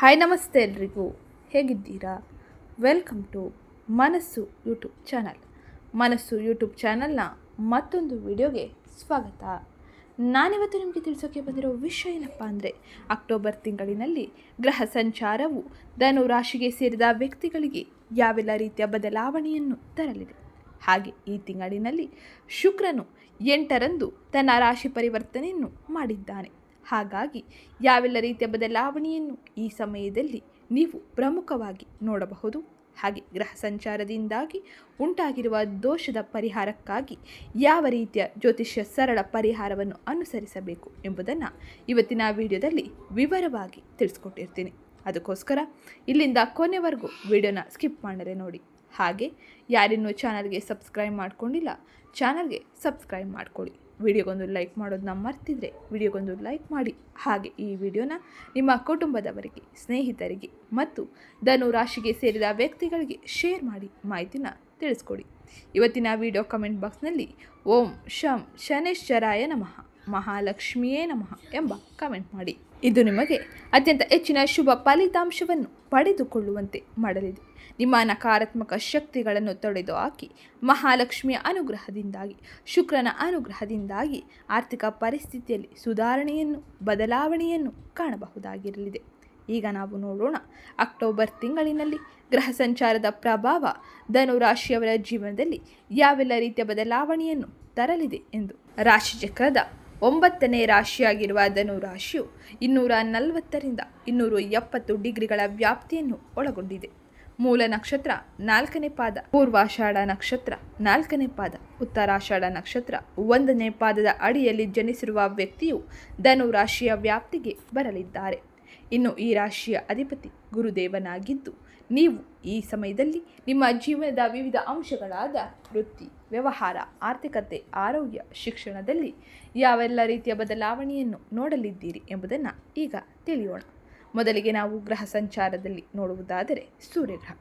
Hi ನಮಸ್ತೆ ಎಲ್ರಿಗೂ. ಹೇಗಿದ್ದೀರಾ? Welcome to Manassu YouTube channel Manassu YouTube ಚಾನಲ್ನ ಮತ್ತೊಂದು ವಿಡಿಯೋಗೆ ಸ್ವಾಗತ. ನಾನಿವತ್ತು ನಿಮಗೆ ತಿಳಿಸೋಕೆ ಬಂದಿರೋ ವಿಷಯ ಏನಪ್ಪ ಅಂದರೆ, ಅಕ್ಟೋಬರ್ ತಿಂಗಳಿನಲ್ಲಿ ಗ್ರಹ ಸಂಚಾರವು ಧನು ರಾಶಿಗೆ ಸೇರಿದ ವ್ಯಕ್ತಿಗಳಿಗೆ ಯಾವೆಲ್ಲ ರೀತಿಯ ಬದಲಾವಣೆಯನ್ನು ತರಲಿದೆ. ಹಾಗೆ ಈ ತಿಂಗಳಿನಲ್ಲಿ ಶುಕ್ರನು ಎಂಟರಂದು ತನ್ನ ರಾಶಿ ಪರಿವರ್ತನೆಯನ್ನು ಮಾಡಿದ್ದಾನೆ. ಹಾಗಾಗಿ ಯಾವೆಲ್ಲ ರೀತಿಯ ಬದಲಾವಣೆಯನ್ನು ಈ ಸಮಯದಲ್ಲಿ ನೀವು ಪ್ರಮುಖವಾಗಿ ನೋಡಬಹುದು? ಹಾಗೆ ಗ್ರಹ ಸಂಚಾರದಿಂದಾಗಿ ಉಂಟಾಗಿರುವ ದೋಷದ ಪರಿಹಾರಕ್ಕಾಗಿ ಯಾವ ರೀತಿಯ ಜ್ಯೋತಿಷ್ಯ ಸರಳ ಪರಿಹಾರವನ್ನು ಅನುಸರಿಸಬೇಕು ಎಂಬುದನ್ನು ಇವತ್ತಿನ ವಿಡಿಯೋದಲ್ಲಿ ವಿವರವಾಗಿ ತಿಳಿಸ್ಕೊಟ್ಟಿರ್ತೀನಿ. ಅದಕ್ಕೋಸ್ಕರ ಇಲ್ಲಿಂದ ಕೊನೆವರೆಗೂ ವಿಡಿಯೋನ ಸ್ಕಿಪ್ ಮಾಡದೆ ನೋಡಿ. ಹಾಗೆ ಯಾರಿನ್ನೂ ಚಾನಲ್ಗೆ ಸಬ್ಸ್ಕ್ರೈಬ್ ಮಾಡಿಕೊಂಡಿಲ್ಲ, ಚಾನಲ್ಗೆ ಸಬ್ಸ್ಕ್ರೈಬ್ ಮಾಡ್ಕೊಳ್ಳಿ. ವಿಡಿಯೋಗೊಂದು ಲೈಕ್ ಮಾಡೋದನ್ನ ಮರ್ತಿದ್ರೆ ವಿಡಿಯೋಗೊಂದು ಲೈಕ್ ಮಾಡಿ. ಹಾಗೆ ಈ ವಿಡಿಯೋನ ನಿಮ್ಮ ಕುಟುಂಬದವರಿಗೆ, ಸ್ನೇಹಿತರಿಗೆ ಮತ್ತು ಧನು ರಾಶಿಗೆ ಸೇರಿದ ವ್ಯಕ್ತಿಗಳಿಗೆ ಶೇರ್ ಮಾಡಿ ಮಾಹಿತಿನ ತಿಳಿಸ್ಕೊಡಿ. ಇವತ್ತಿನ ವಿಡಿಯೋ ಕಮೆಂಟ್ ಬಾಕ್ಸ್ನಲ್ಲಿ ಓಂ ಶಂ ಶನೇಶ್ವರಾಯ ನಮಃ, ಮಹಾಲಕ್ಷ್ಮಿಯೇ ನಮಃ ಎಂಬ ಕಮೆಂಟ್ ಮಾಡಿ. ಇದು ನಿಮಗೆ ಅತ್ಯಂತ ಹೆಚ್ಚಿನ ಶುಭ ಫಲಿತಾಂಶವನ್ನು ಪಡೆದುಕೊಳ್ಳುವಂತೆ ಮಾಡಲಿದೆ. ನಿಮ್ಮ ನಕಾರಾತ್ಮಕ ಶಕ್ತಿಗಳನ್ನು ತೊಡೆದು ಹಾಕಿ ಮಹಾಲಕ್ಷ್ಮಿಯ ಅನುಗ್ರಹದಿಂದಾಗಿ, ಶುಕ್ರನ ಅನುಗ್ರಹದಿಂದಾಗಿ ಆರ್ಥಿಕ ಪರಿಸ್ಥಿತಿಯಲ್ಲಿ ಸುಧಾರಣೆಯನ್ನು, ಬದಲಾವಣೆಯನ್ನು ಕಾಣಬಹುದಾಗಿರಲಿದೆ. ಈಗ ನಾವು ನೋಡೋಣ ಅಕ್ಟೋಬರ್ ತಿಂಗಳಿನಲ್ಲಿ ಗ್ರಹ ಸಂಚಾರದ ಪ್ರಭಾವ ಧನು ರಾಶಿಯವರ ಜೀವನದಲ್ಲಿ ಯಾವೆಲ್ಲ ರೀತಿಯ ಬದಲಾವಣೆಯನ್ನು ತರಲಿದೆ ಎಂದು ರಾಶಿಚಕ್ರದ ಒಂಬತ್ತನೇ ರಾಶಿಯಾಗಿರುವ ಧನು ರಾಶಿಯು ಇನ್ನೂರ ನಲವತ್ತರಿಂದ ಇನ್ನೂರ ಎಪ್ಪತ್ತು ಡಿಗ್ರಿಗಳ ವ್ಯಾಪ್ತಿಯನ್ನು ಒಳಗೊಂಡಿದೆ. ಮೂಲ ನಕ್ಷತ್ರ ನಾಲ್ಕನೇ ಪಾದ, ಪೂರ್ವಾಷಾಢ ನಕ್ಷತ್ರ ನಾಲ್ಕನೇ ಪಾದ, ಉತ್ತರಾಷಾಢ ನಕ್ಷತ್ರ ಒಂದನೇ ಪಾದದ ಅಡಿಯಲ್ಲಿ ಜನಿಸಿರುವ ವ್ಯಕ್ತಿಯು ಧನು ರಾಶಿಯ ವ್ಯಾಪ್ತಿಗೆ ಬರಲಿದ್ದಾರೆ. ಇನ್ನು ಈ ರಾಶಿಯ ಅಧಿಪತಿ ಗುರುದೇವನಾಗಿದ್ದು, ನೀವು ಈ ಸಮಯದಲ್ಲಿ ನಿಮ್ಮ ಜೀವನದ ವಿವಿಧ ಅಂಶಗಳಾದ ವೃತ್ತಿ, ವ್ಯವಹಾರ, ಆರ್ಥಿಕತೆ, ಆರೋಗ್ಯ, ಶಿಕ್ಷಣದಲ್ಲಿ ಯಾವೆಲ್ಲ ರೀತಿಯ ಬದಲಾವಣೆಯನ್ನು ನೋಡಲಿದ್ದೀರಿ ಎಂಬುದನ್ನು ಈಗ ತಿಳಿಯೋಣ. ಮೊದಲಿಗೆ ನಾವು ಗ್ರಹ ಸಂಚಾರದಲ್ಲಿ ನೋಡುವುದಾದರೆ ಸೂರ್ಯಗ್ರಹ.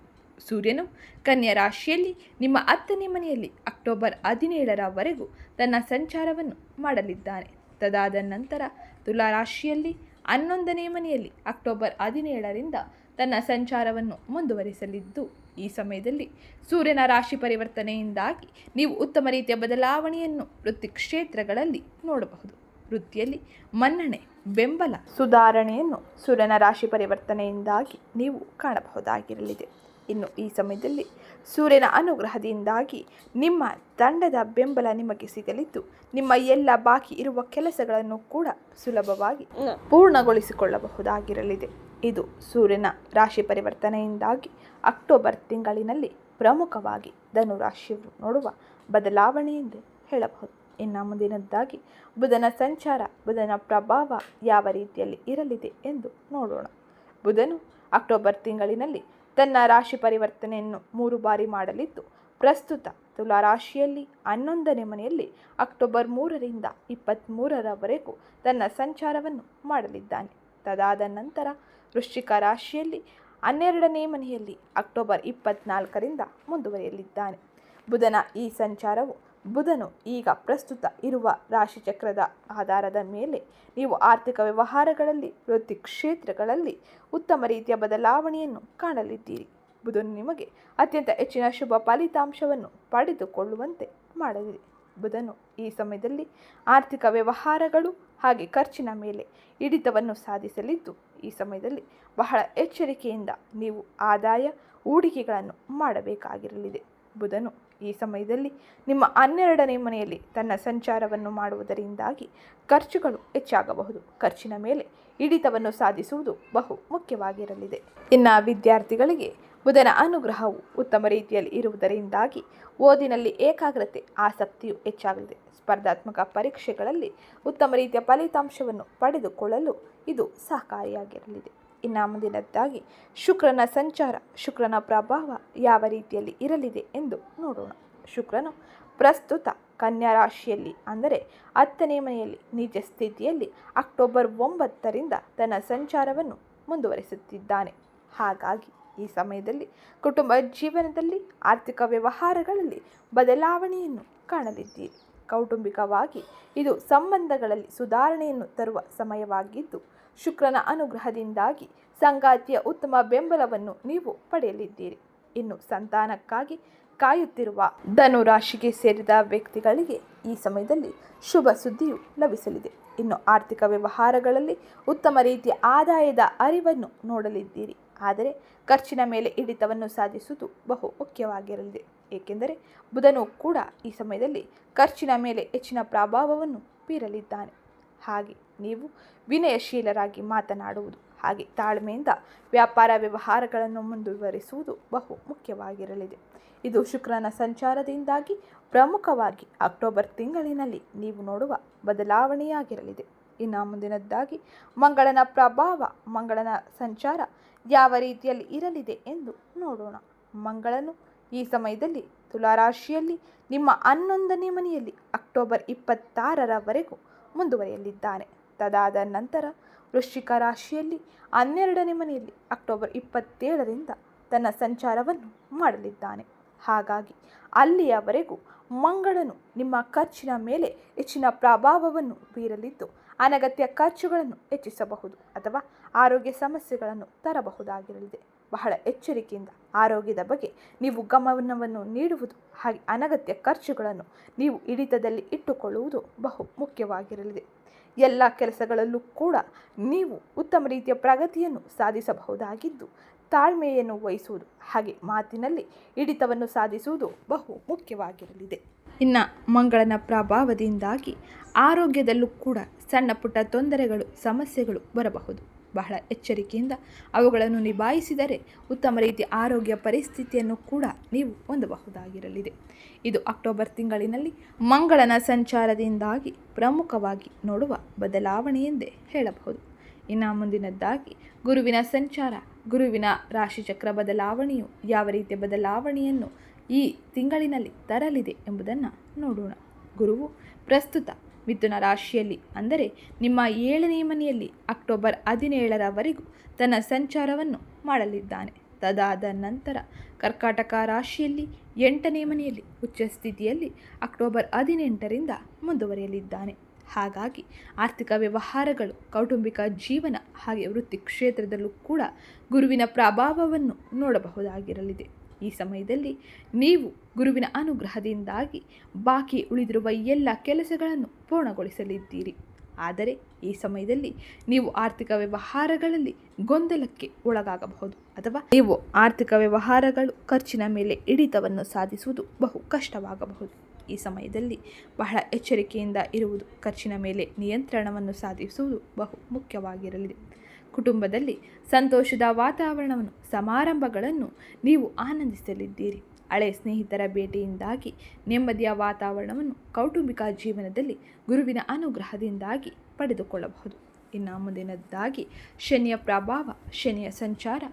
ಸೂರ್ಯನು ಕನ್ಯಾ ರಾಶಿಯಲ್ಲಿ ನಿಮ್ಮ ಹತ್ತನೇ ಮನೆಯಲ್ಲಿ ಅಕ್ಟೋಬರ್ ಹದಿನೇಳರವರೆಗೂ ತನ್ನ ಸಂಚಾರವನ್ನು ಮಾಡಲಿದ್ದಾನೆ. ತದಾದ ನಂತರ ತುಲಾ ರಾಶಿಯಲ್ಲಿ ಹನ್ನೊಂದನೇ ಮನೆಯಲ್ಲಿ ಅಕ್ಟೋಬರ್ ಹದಿನೇಳರಿಂದ ತನ್ನ ಸಂಚಾರವನ್ನು ಮುಂದುವರಿಸಲಿದ್ದು, ಈ ಸಮಯದಲ್ಲಿ ಸೂರ್ಯನ ರಾಶಿ ಪರಿವರ್ತನೆಯಿಂದಾಗಿ ನೀವು ಉತ್ತಮ ರೀತಿಯ ಬದಲಾವಣೆಯನ್ನು ವೃತ್ತಿ ಕ್ಷೇತ್ರಗಳಲ್ಲಿ ನೋಡಬಹುದು. ವೃತ್ತಿಯಲ್ಲಿ ಮನ್ನಣೆ, ಬೆಂಬಲ, ಸುಧಾರಣೆಯನ್ನು ಸೂರ್ಯನ ರಾಶಿ ಪರಿವರ್ತನೆಯಿಂದಾಗಿ ನೀವು ಕಾಣಬಹುದಾಗಿರಲಿದೆ. ಇನ್ನು ಈ ಸಮಯದಲ್ಲಿ ಸೂರ್ಯನ ಅನುಗ್ರಹದಿಂದಾಗಿ ನಿಮ್ಮ ತಂಡದ ಬೆಂಬಲ ನಿಮಗೆ ಸಿಗಲಿದ್ದು, ನಿಮ್ಮ ಎಲ್ಲ ಬಾಕಿ ಇರುವ ಕೆಲಸಗಳನ್ನು ಕೂಡ ಸುಲಭವಾಗಿ ಪೂರ್ಣಗೊಳಿಸಿಕೊಳ್ಳಬಹುದಾಗಿರಲಿದೆ. ಇದು ಸೂರ್ಯನ ರಾಶಿ ಪರಿವರ್ತನೆಯಿಂದಾಗಿ ಅಕ್ಟೋಬರ್ ತಿಂಗಳಿನಲ್ಲಿ ಪ್ರಮುಖವಾಗಿ ಧನು ರಾಶಿಯವರು ನೋಡುವ ಬದಲಾವಣೆ ಎಂದು ಹೇಳಬಹುದು. ಇನ್ನು ಮುಂದಿನದ್ದಾಗಿ, ಬುಧನ ಸಂಚಾರ, ಬುಧನ ಪ್ರಭಾವ ಯಾವ ರೀತಿಯಲ್ಲಿ ಇರಲಿದೆ ಎಂದು ನೋಡೋಣ. ಬುಧನು ಅಕ್ಟೋಬರ್ ತಿಂಗಳಿನಲ್ಲಿ ತನ್ನ ರಾಶಿ ಪರಿವರ್ತನೆಯನ್ನು ಮೂರು ಬಾರಿ ಮಾಡಲಿದ್ದು, ಪ್ರಸ್ತುತ ತುಲಾ ರಾಶಿಯಲ್ಲಿ ಹನ್ನೊಂದನೇ ಮನೆಯಲ್ಲಿ ಅಕ್ಟೋಬರ್ ಮೂರರಿಂದ ಇಪ್ಪತ್ತ್ಮೂರರವರೆಗೂ ತನ್ನ ಸಂಚಾರವನ್ನು ಮಾಡಲಿದ್ದಾನೆ. ತದಾದ ನಂತರ ವೃಶ್ಚಿಕ ರಾಶಿಯಲ್ಲಿ ಹನ್ನೆರಡನೇ ಮನೆಯಲ್ಲಿ ಅಕ್ಟೋಬರ್ ಇಪ್ಪತ್ನಾಲ್ಕರಿಂದ ಮುಂದುವರಿಯಲಿದ್ದಾನೆ. ಬುಧನ ಈ ಸಂಚಾರವು ಬುಧನು ಈಗ ಪ್ರಸ್ತುತ ಇರುವ ರಾಶಿಚಕ್ರದ ಆಧಾರದ ಮೇಲೆ ನೀವು ಆರ್ಥಿಕ ವ್ಯವಹಾರಗಳಲ್ಲಿ ವೃತ್ತಿ ಕ್ಷೇತ್ರಗಳಲ್ಲಿ ಉತ್ತಮ ರೀತಿಯ ಬದಲಾವಣೆಯನ್ನು ಕಾಣಲಿದ್ದೀರಿ. ಬುಧನು ನಿಮಗೆ ಅತ್ಯಂತ ಹೆಚ್ಚಿನ ಶುಭ ಫಲಿತಾಂಶವನ್ನು ಪಡೆದುಕೊಳ್ಳುವಂತೆ ಮಾಡಲಿದೆ. ಬುಧನು ಈ ಸಮಯದಲ್ಲಿ ಆರ್ಥಿಕ ವ್ಯವಹಾರಗಳು ಹಾಗೆ ಖರ್ಚಿನ ಮೇಲೆ ಹಿಡಿತವನ್ನು ಸಾಧಿಸಲಿದ್ದು, ಈ ಸಮಯದಲ್ಲಿ ಬಹಳ ಎಚ್ಚರಿಕೆಯಿಂದ ನೀವು ಆದಾಯ, ಹೂಡಿಕೆಗಳನ್ನು ಮಾಡಬೇಕಾಗಿರಲಿದೆ. ಬುಧನು ಈ ಸಮಯದಲ್ಲಿ ನಿಮ್ಮ ಹನ್ನೆರಡನೇ ಮನೆಯಲ್ಲಿ ತನ್ನ ಸಂಚಾರವನ್ನು ಮಾಡುವುದರಿಂದಾಗಿ ಖರ್ಚುಗಳು ಹೆಚ್ಚಾಗಬಹುದು. ಖರ್ಚಿನ ಮೇಲೆ ಹಿಡಿತವನ್ನು ಸಾಧಿಸುವುದು ಬಹು ಮುಖ್ಯವಾಗಿರಲಿದೆ. ಇನ್ನು ವಿದ್ಯಾರ್ಥಿಗಳಿಗೆ ಬುಧನ ಅನುಗ್ರಹವು ಉತ್ತಮ ರೀತಿಯಲ್ಲಿ ಇರುವುದರಿಂದಾಗಿ ಓದಿನಲ್ಲಿ ಏಕಾಗ್ರತೆ, ಆಸಕ್ತಿಯು ಹೆಚ್ಚಾಗಲಿದೆ. ಸ್ಪರ್ಧಾತ್ಮಕ ಪರೀಕ್ಷೆಗಳಲ್ಲಿ ಉತ್ತಮ ರೀತಿಯ ಫಲಿತಾಂಶವನ್ನು ಪಡೆದುಕೊಳ್ಳಲು ಇದು ಸಹಕಾರಿಯಾಗಿರಲಿದೆ. ಇನ್ನು ಮುಂದಿನದ್ದಾಗಿ ಶುಕ್ರನ ಸಂಚಾರ, ಶುಕ್ರನ ಪ್ರಭಾವ ಯಾವ ರೀತಿಯಲ್ಲಿ ಇರಲಿದೆ ಎಂದು ನೋಡೋಣ. ಶುಕ್ರನು ಪ್ರಸ್ತುತ ಕನ್ಯಾ ರಾಶಿಯಲ್ಲಿ, ಅಂದರೆ ಹತ್ತನೇ ಮನೆಯಲ್ಲಿ, ನಿಜ ಸ್ಥಿತಿಯಲ್ಲಿ ಅಕ್ಟೋಬರ್ ಒಂಬತ್ತರಿಂದ ತನ್ನ ಸಂಚಾರವನ್ನು ಮುಂದುವರಿಸುತ್ತಿದ್ದಾನೆ. ಹಾಗಾಗಿ ಈ ಸಮಯದಲ್ಲಿ ಕುಟುಂಬ ಜೀವನದಲ್ಲಿ ಆರ್ಥಿಕ ವ್ಯವಹಾರಗಳಲ್ಲಿ ಬದಲಾವಣೆಯನ್ನು ಕಾಣಲಿದ್ದೀರಿ. ಕೌಟುಂಬಿಕವಾಗಿ ಇದು ಸಂಬಂಧಗಳಲ್ಲಿ ಸುಧಾರಣೆಯನ್ನು ತರುವ ಸಮಯವಾಗಿದ್ದು ಶುಕ್ರನ ಅನುಗ್ರಹದಿಂದಾಗಿ ಸಂಗಾತಿಯ ಉತ್ತಮ ಬೆಂಬಲವನ್ನು ನೀವು ಪಡೆಯಲಿದ್ದೀರಿ. ಇನ್ನು ಸಂತಾನಕ್ಕಾಗಿ ಕಾಯುತ್ತಿರುವ ಧನುರಾಶಿಗೆ ಸೇರಿದ ವ್ಯಕ್ತಿಗಳಿಗೆ ಈ ಸಮಯದಲ್ಲಿ ಶುಭ ಸುದ್ದಿಯು ಲಭಿಸಲಿದೆ. ಇನ್ನು ಆರ್ಥಿಕ ವ್ಯವಹಾರಗಳಲ್ಲಿ ಉತ್ತಮ ರೀತಿಯ ಆದಾಯದ ಅರಿವನ್ನು ನೋಡಲಿದ್ದೀರಿ. ಆದರೆ ಖರ್ಚಿನ ಮೇಲೆ ಹಿಡಿತವನ್ನು ಸಾಧಿಸುವುದು ಬಹು ಮುಖ್ಯವಾಗಿರಲಿದೆ. ಏಕೆಂದರೆ ಬುಧನು ಕೂಡ ಈ ಸಮಯದಲ್ಲಿ ಖರ್ಚಿನ ಮೇಲೆ ಹೆಚ್ಚಿನ ಪ್ರಭಾವವನ್ನು ಬೀರಲಿದ್ದಾನೆ. ಹಾಗೆ ನೀವು ವಿನಯಶೀಲರಾಗಿ ಮಾತನಾಡುವುದು. ಹಾಗೆ ತಾಳ್ಮೆಯಿಂದ ವ್ಯಾಪಾರ ವ್ಯವಹಾರಗಳನ್ನು ಮುಂದುವರಿಸುವುದು ಬಹು ಮುಖ್ಯವಾಗಿರಲಿದೆ. ಇದು ಶುಕ್ರನ ಸಂಚಾರದಿಂದಾಗಿ ಪ್ರಮುಖವಾಗಿ ಅಕ್ಟೋಬರ್ ತಿಂಗಳಿನಲ್ಲಿ ನೀವು ನೋಡುವ ಬದಲಾವಣೆಯಾಗಿರಲಿದೆ. ಇನ್ನು ಮುಂದಿನದ್ದಾಗಿ, ಮಂಗಳನ ಪ್ರಭಾವ, ಮಂಗಳನ ಸಂಚಾರ ಯಾವ ರೀತಿಯಲ್ಲಿ ಇರಲಿದೆ ಎಂದು ನೋಡೋಣ. ಮಂಗಳನು ಈ ಸಮಯದಲ್ಲಿ ತುಲಾರಾಶಿಯಲ್ಲಿ, ನಿಮ್ಮ ಹನ್ನೊಂದನೇ ಮನೆಯಲ್ಲಿ ಅಕ್ಟೋಬರ್ ಇಪ್ಪತ್ತಾರರವರೆಗೂ ಮುಂದುವರಿಯಲಿದ್ದಾನೆ ತದಾದ ನಂತರ ವೃಶ್ಚಿಕ ರಾಶಿಯಲ್ಲಿ ಹನ್ನೆರಡನೇ ಮನೆಯಲ್ಲಿ ಅಕ್ಟೋಬರ್ ಇಪ್ಪತ್ತೇಳರಿಂದ ತನ್ನ ಸಂಚಾರವನ್ನು ಮಾಡಲಿದ್ದಾನೆ. ಹಾಗಾಗಿ ಅಲ್ಲಿಯವರೆಗೂ ಮಂಗಳನು ನಿಮ್ಮ ಖರ್ಚಿನ ಮೇಲೆ ಹೆಚ್ಚಿನ ಪ್ರಭಾವವನ್ನು ಬೀರಲಿದ್ದು ಅನಗತ್ಯ ಖರ್ಚುಗಳನ್ನು ಹೆಚ್ಚಿಸಬಹುದು ಅಥವಾ ಆರೋಗ್ಯ ಸಮಸ್ಯೆಗಳನ್ನು ತರಬಹುದಾಗಿರಲಿದೆ. ಬಹಳ ಎಚ್ಚರಿಕೆಯಿಂದ ಆರೋಗ್ಯದ ಬಗ್ಗೆ ನೀವು ಗಮನವನ್ನು ನೀಡುವುದು ಹಾಗೆ ಅನಗತ್ಯ ಖರ್ಚುಗಳನ್ನು ನೀವು ಹಿಡಿತದಲ್ಲಿ ಇಟ್ಟುಕೊಳ್ಳುವುದು ಬಹು ಮುಖ್ಯವಾಗಿರಲಿದೆ. ಎಲ್ಲ ಕೆಲಸಗಳಲ್ಲೂ ಕೂಡ ನೀವು ಉತ್ತಮ ರೀತಿಯ ಪ್ರಗತಿಯನ್ನು ಸಾಧಿಸಬಹುದಾಗಿದ್ದು, ತಾಳ್ಮೆಯನ್ನು ವಹಿಸುವುದು ಹಾಗೆ ಮಾತಿನಲ್ಲಿ ಹಿಡಿತವನ್ನು ಸಾಧಿಸುವುದು ಬಹು ಮುಖ್ಯವಾಗಿರಲಿದೆ. ಇನ್ನು ಮಂಗಳನ ಪ್ರಭಾವದಿಂದಾಗಿ ಆರೋಗ್ಯದಲ್ಲೂ ಕೂಡ ಸಣ್ಣ ಪುಟ್ಟ ತೊಂದರೆಗಳು, ಸಮಸ್ಯೆಗಳು ಬರಬಹುದು. ಬಹಳ ಎಚ್ಚರಿಕೆಯಿಂದ ಅವುಗಳನ್ನು ನಿಭಾಯಿಸಿದರೆ ಉತ್ತಮ ರೀತಿಯ ಆರೋಗ್ಯ ಪರಿಸ್ಥಿತಿಯನ್ನು ಕೂಡ ನೀವು ಹೊಂದಬಹುದಾಗಿರಲಿದೆ. ಇದು ಅಕ್ಟೋಬರ್ ತಿಂಗಳಿನಲ್ಲಿ ಮಂಗಳನ ಸಂಚಾರದಿಂದಾಗಿ ಪ್ರಮುಖವಾಗಿ ನೋಡುವ ಬದಲಾವಣೆ ಎಂದೇ ಹೇಳಬಹುದು. ಇನ್ನು ಮುಂದಿನದ್ದಾಗಿ, ಗುರುವಿನ ಸಂಚಾರ, ಗುರುವಿನ ರಾಶಿಚಕ್ರ ಬದಲಾವಣೆಯು ಯಾವ ರೀತಿಯ ಬದಲಾವಣೆಯನ್ನು ಈ ತಿಂಗಳಿನಲ್ಲಿ ತರಲಿದೆ ಎಂಬುದನ್ನು ನೋಡೋಣ. ಗುರುವು ಪ್ರಸ್ತುತ ಮಿಥುನ ರಾಶಿಯಲ್ಲಿ. ಅಂದರೆ ನಿಮ್ಮ ಏಳನೇ ಮನೆಯಲ್ಲಿ ಅಕ್ಟೋಬರ್ ಹದಿನೇಳರವರೆಗೂ ತನ್ನ ಸಂಚಾರವನ್ನು ಮಾಡಲಿದ್ದಾನೆ. ತದಾದ ನಂತರ ಕರ್ಕಾಟಕ ರಾಶಿಯಲ್ಲಿ ಎಂಟನೇ ಮನೆಯಲ್ಲಿ ಉಚ್ಚ ಸ್ಥಿತಿಯಲ್ಲಿ ಅಕ್ಟೋಬರ್ ಹದಿನೆಂಟರಿಂದ ಮುಂದುವರಿಯಲಿದ್ದಾನೆ. ಹಾಗಾಗಿ ಆರ್ಥಿಕ ವ್ಯವಹಾರಗಳು, ಕೌಟುಂಬಿಕ ಜೀವನ ಹಾಗೆ ವೃತ್ತಿ ಕ್ಷೇತ್ರದಲ್ಲೂ ಕೂಡ ಗುರುವಿನ ಪ್ರಭಾವವನ್ನು ನೋಡಬಹುದಾಗಿರಲಿದೆ. ಈ ಸಮಯದಲ್ಲಿ ನೀವು ಗುರುವಿನ ಅನುಗ್ರಹದಿಂದಾಗಿ ಬಾಕಿ ಉಳಿದಿರುವ ಎಲ್ಲ ಕೆಲಸಗಳನ್ನು ಪೂರ್ಣಗೊಳಿಸಲಿದ್ದೀರಿ. ಆದರೆ ಈ ಸಮಯದಲ್ಲಿ ನೀವು ಆರ್ಥಿಕ ವ್ಯವಹಾರಗಳಲ್ಲಿ ಗೊಂದಲಕ್ಕೆ ಒಳಗಾಗಬಹುದು ಅಥವಾ ನೀವು ಆರ್ಥಿಕ ವ್ಯವಹಾರಗಳು ಖರ್ಚಿನ ಮೇಲೆ ಹಿಡಿತವನ್ನು ಸಾಧಿಸುವುದು ಬಹು ಕಷ್ಟವಾಗಬಹುದು. ಈ ಸಮಯದಲ್ಲಿ ಬಹಳ ಎಚ್ಚರಿಕೆಯಿಂದ ಇರುವುದು ಖರ್ಚಿನ ಮೇಲೆ ನಿಯಂತ್ರಣವನ್ನು ಸಾಧಿಸುವುದು ಬಹು ಮುಖ್ಯವಾಗಿರಲಿದೆ ಕುಟುಂಬದಲ್ಲಿ ಸಂತೋಷದ ವಾತಾವರಣವನ್ನು, ಸಮಾರಂಭಗಳನ್ನು ನೀವು ಆನಂದಿಸಲಿದ್ದೀರಿ. ಹಳೆ ಸ್ನೇಹಿತರ ಭೇಟಿಯಿಂದಾಗಿ ನೆಮ್ಮದಿಯ ವಾತಾವರಣವನ್ನು ಕೌಟುಂಬಿಕ ಜೀವನದಲ್ಲಿ ಗುರುವಿನ ಅನುಗ್ರಹದಿಂದಾಗಿ ಪಡೆದುಕೊಳ್ಳಬಹುದು. ಇನ್ನು ಮುಂದಿನದ್ದಾಗಿ ಶನಿಯ ಪ್ರಭಾವ, ಶನಿಯ ಸಂಚಾರ